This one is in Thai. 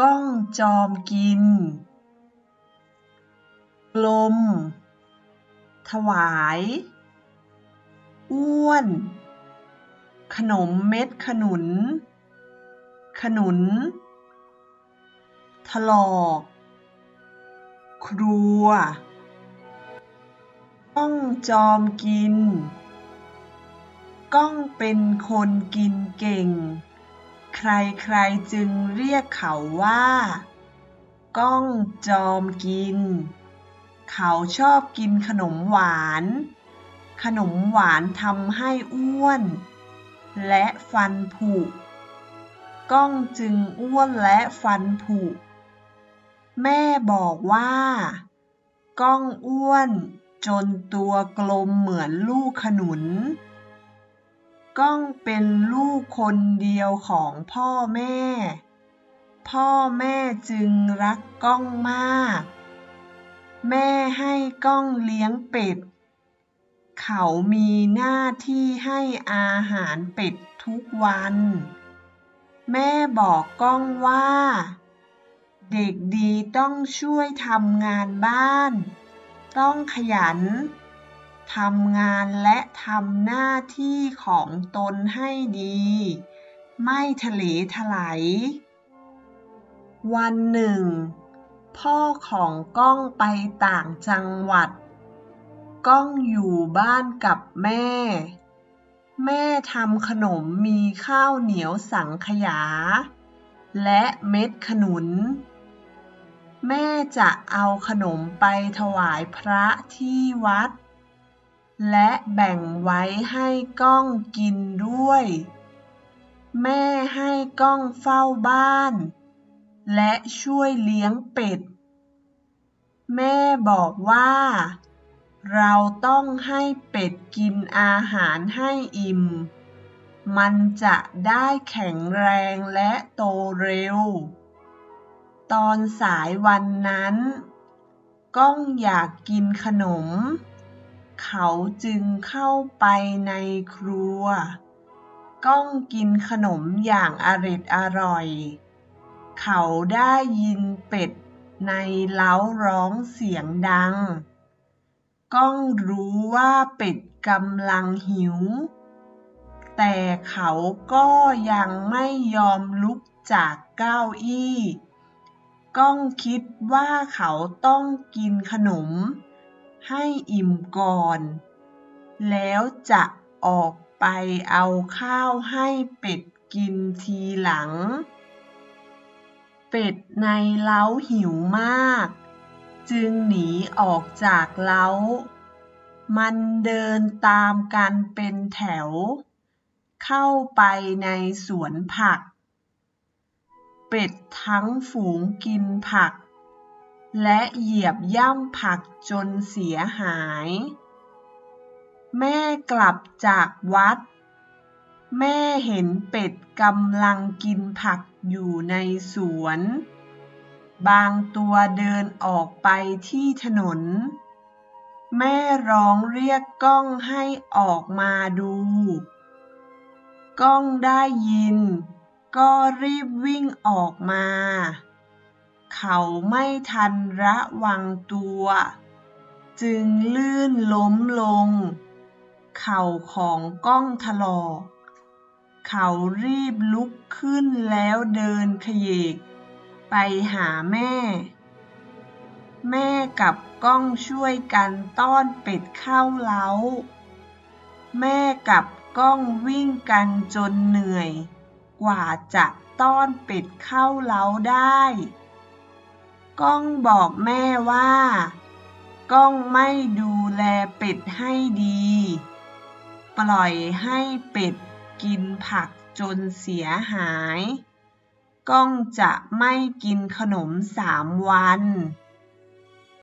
ก้องจอมกิน กลม ถวาย อ้วน ขนมเม็ดขนุน ขนุน ถลอก ครัว ก้องจอมกิน ก้องเป็นคนกินเก่ง ใครๆจึงเรียกเขาว่า ก้องจอมกิน เขาชอบกินขนมหวาน ขนมหวานทำให้อ้วน และฟันผุ ก้องจึงอ้วนและฟันผุ แม่บอกว่า ก้องอ้วนจนตัวกลมเหมือนลูกขนุน ก้องเป็นลูกคนเดียวของพ่อแม่ พ่อแม่จึงรักก้องมาก แม่ให้ก้องเลี้ยงเป็ด เขามีหน้าที่ให้อาหารเป็ดทุกวัน แม่บอกก้องว่า เด็กดีต้องช่วยทำงานบ้าน ต้องขยัน ทำงานและทำหน้าที่ของตนให้ดี ไม่ทะเลทลายวันหนึ่ง พ่อของก้องไปต่างจังหวัด ก้องอยู่บ้านกับแม่ แม่ทำขนมมีข้าวเหนียวสังขยา และเม็ดขนุน แม่จะเอาขนมไปถวายพระที่วัด และแบ่งไว้ให้ก้องกินด้วย แม่ให้ก้องเฝ้าบ้าน และช่วยเลี้ยงเป็ด แม่บอกว่า เราต้องให้เป็ดกินอาหารให้อิ่ม มันจะได้แข็งแรงและโตเร็ว ตอนสายวันนั้น ก้องอยากกินขนม เขาจึงเข้าไปในครัว ก้องกินขนมอย่างอร็ดอร่อย เขาได้ยินเป็ดในเล้าร้องเสียงดัง ก้องรู้ว่าเป็ดกำลังหิว แต่เขาก็ยังไม่ยอมลุกจากเก้าอี้ ก้องคิดว่าเขาต้องกินขนม ให้อิ่มก่อน แล้วจะออกไปเอาข้าวให้เป็ดกินทีหลัง เป็ดในเล้าหิวมาก จึงหนีออกจากเล้า มันเดินตามกันเป็นแถว เข้าไปในสวนผัก เป็ดทั้งฝูงกินผัก และเหยียบย่ำผักจนเสียหาย แม่กลับจากวัด แม่เห็นเป็ดกำลังกินผักอยู่ในสวน บางตัวเดินออกไปที่ถนน แม่ร้องเรียกกล้องให้ออกมาดู กล้องได้ยิน ก็รีบวิ่งออกมา เขาไม่ทันระวังตัว จึงลื่นล้มลง เข่าของก้องถลอกเขารีบลุกขึ้นแล้วเดินเขยกไปหาแม่ แม่กับก้องช่วยกันต้อนเป็ดเข้าเล้า แม่กับก้องวิ่งกันจนเหนื่อย กว่าจะต้อนเป็ดเข้าเล้าได้ ก้องบอกแม่ว่า ก้องไม่ดูแลเป็ดให้ดี ปล่อยให้เป็ดกินผักจนเสียหาย ก้องจะไม่กินขนมสามวัน